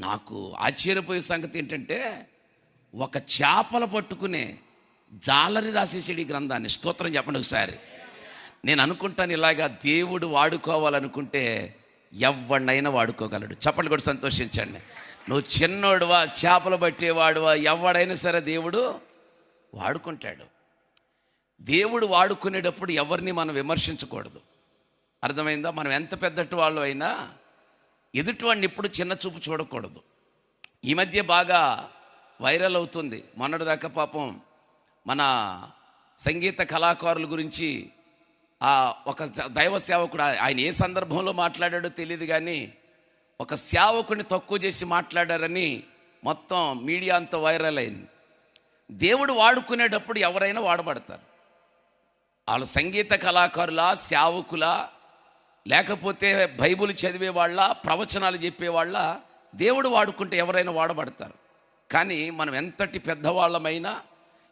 నాకు ఆశ్చర్యపోయే సంగతి ఏంటంటే ఒక చేపల పట్టుకునే జాలరి రాసేసాడు ఈ గ్రంథాన్ని స్తోత్రం చెప్పండి ఒకసారి. నేను అనుకుంటాను ఇలాగా దేవుడు వాడుకోవాలనుకుంటే ఎవడినైనా వాడుకోగలడు. చెప్పండి కూడా సంతోషించండి. నువ్వు చిన్నోడువా చేపలు పట్టేవాడువా ఎవడైనా సరే దేవుడు వాడుకుంటాడు. దేవుడు వాడుకునేటప్పుడు ఎవరిని మనం విమర్శించకూడదు. అర్థమైందా? మనం ఎంత పెద్దటి వాళ్ళు అయినా ఎదుటివాడిని ఎప్పుడు చిన్న చూపు చూడకూడదు. ఈ మధ్య బాగా వైరల్ అవుతుంది. మొన్నటిదాకా పాపం మన సంగీత కళాకారుల గురించి ఒక దైవ సేవకుడు ఆయన ఏ సందర్భంలో మాట్లాడాడో తెలియదు కానీ ఒక సేవకుని తక్కువ చేసి మాట్లాడారని మొత్తం మీడియా అంతా వైరల్ అయింది. దేవుడు వాడుకునేటప్పుడు ఎవరైనా వాడబడతారు. వాళ్ళు సంగీత కళాకారుల సేవకులా లేకపోతే బైబుల్ చదివే వాళ్ళ ప్రవచనాలు చెప్పేవాళ్ళ దేవుడు వాడుకుంటే ఎవరైనా వాడబడతారు. కానీ మనం ఎంతటి పెద్దవాళ్ళమైనా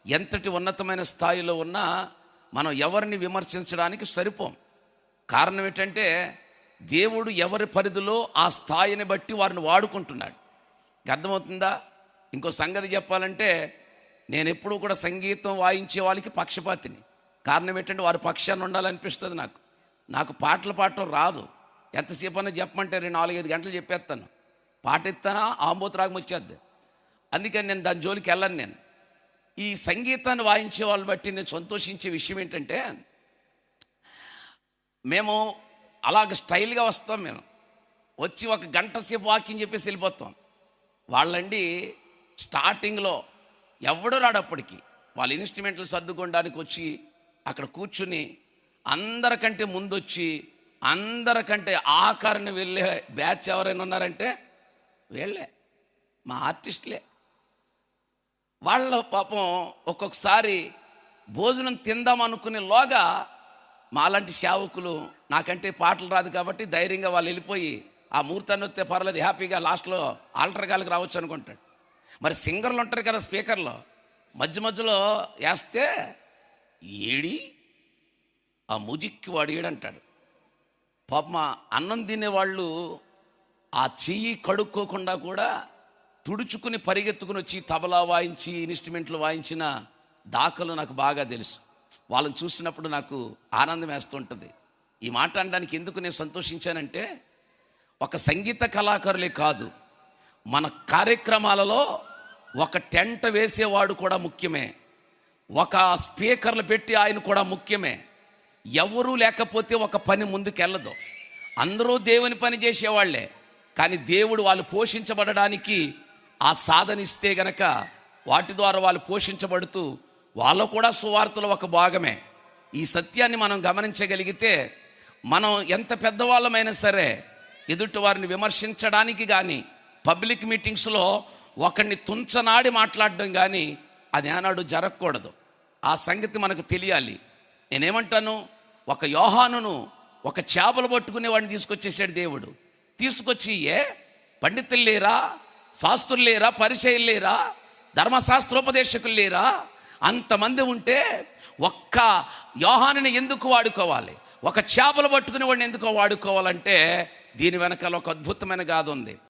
ఎంతటి ఉన్నతమైన స్థాయిలో ఉన్నా మనం ఎవరిని విమర్శించడానికి సరిపోం. కారణం ఏంటంటే దేవుడు ఎవరి పరిధిలో ఆ స్థాయిని బట్టి వారిని వాడుకుంటున్నాడు. అర్థమవుతుందా? ఇంకో సంగతి చెప్పాలంటే నేను ఎప్పుడూ కూడా సంగీతం వాయించే వాళ్ళకి పక్షపాతిని. కారణం ఏంటంటే వారి పక్షాన్ని ఉండాలనిపిస్తుంది నాకు. నాకు పాటలు పాడటం రాదు. ఎంతసేపు అన్నా చెప్పమంటే రెండు నాలుగైదు గంటలు చెప్పేస్తాను. పాట ఎత్తానా ఆంబోతరాగం వచ్చేద్ది అందుకని నేను దాని జోలికి వెళ్ళను నేను. ఈ సంగీతాన్ని వాయించే వాళ్ళు బట్టి నేను సంతోషించే విషయం ఏంటంటే మేము అలాగ స్టైల్గా వస్తాం మేము. వచ్చి ఒక గంట సేపు వాకింగ్ చెప్పేసి వెళ్ళిపోతాం. వాళ్ళండి స్టార్టింగ్లో ఎవడో రాడప్పటికి వాళ్ళ ఇన్స్ట్రుమెంట్లు సర్దుకోవడానికి వచ్చి అక్కడ కూర్చుని అందరికంటే ముందొచ్చి అందరికంటే ఆఖరిని వెళ్ళే బ్యాచ్ ఎవరైనా ఉన్నారంటే వీళ్ళే మా ఆర్టిస్టులే. వాళ్ళ పాపం ఒక్కొక్కసారి భోజనం తిందాం అనుకునే లోగా మాలాంటి సేవకులు నాకంటే పాటలు రాదు కాబట్టి ధైర్యంగా వాళ్ళు వెళ్ళిపోయి ఆ ముహూర్తాన్ని వస్తే పర్లేదు హ్యాపీగా లాస్ట్లో ఆల్టర్ గాలికి రావచ్చు అనుకుంటాడు. మరి సింగర్లు ఉంటారు కదా స్పీకర్లో మధ్య మధ్యలో వేస్తే ఏడి ఆ ముజిక్కి వాడు ఏడంటాడు? పాప అన్నం తినేవాళ్ళు ఆ చెయ్యి కడుక్కోకుండా కూడా తుడుచుకుని పరిగెత్తుకుని వచ్చి తబలా వాయించి ఇన్స్ట్రుమెంట్లు వాయించిన దాఖలు నాకు బాగా తెలుసు. వాళ్ళని చూసినప్పుడు నాకు ఆనందం వేస్తుంటుంది. ఈ మాట అనడానికి ఎందుకు నేను సంతోషించానంటే ఒక సంగీత కళాకారులే కాదు మన కార్యక్రమాలలో ఒక టెంట్ వేసేవాడు కూడా ముఖ్యమే. ఒక స్పీకర్లు పెట్టి ఆయన కూడా ముఖ్యమే. ఎవరూ లేకపోతే ఒక పని ముందుకెళ్ళదు. అందరూ దేవుని పని చేసేవాళ్ళే. కానీ దేవుడు వాళ్ళు పోషించబడడానికి ఆ సాధన ఇస్తే గనక వాటి ద్వారా వాళ్ళు పోషించబడుతూ వాళ్ళు కూడా సువార్తలో ఒక భాగమే. ఈ సత్యాన్ని మనం గమనించగలిగితే మనం ఎంత పెద్దవాళ్ళమైనా సరే ఎదుటి వారిని విమర్శించడానికి కానీ పబ్లిక్ మీటింగ్స్లో ఒకరిని తుంచనాడి మాట్లాడడం కానీ అది ఏనాడు జరగకూడదు. ఆ సంగతి మనకు తెలియాలి. నేనేమంటాను? ఒక యోహానును ఒక చేపలు పట్టుకునే వాడిని తీసుకొచ్చేసాడు దేవుడు. తీసుకొచ్చి ఏ పండితులు లేరా? శాస్త్రులు లేరా? పరిచయం లేరా? ధర్మశాస్త్రోపదేశకులు లేరా? అంతమంది ఉంటే ఒక్క యోహానుని ఎందుకు వాడుకోవాలి? ఒక చేపలు పట్టుకునే వాడిని ఎందుకు వాడుకోవాలంటే దీని వెనకాల ఒక అద్భుతమైన గాథ ఉంది.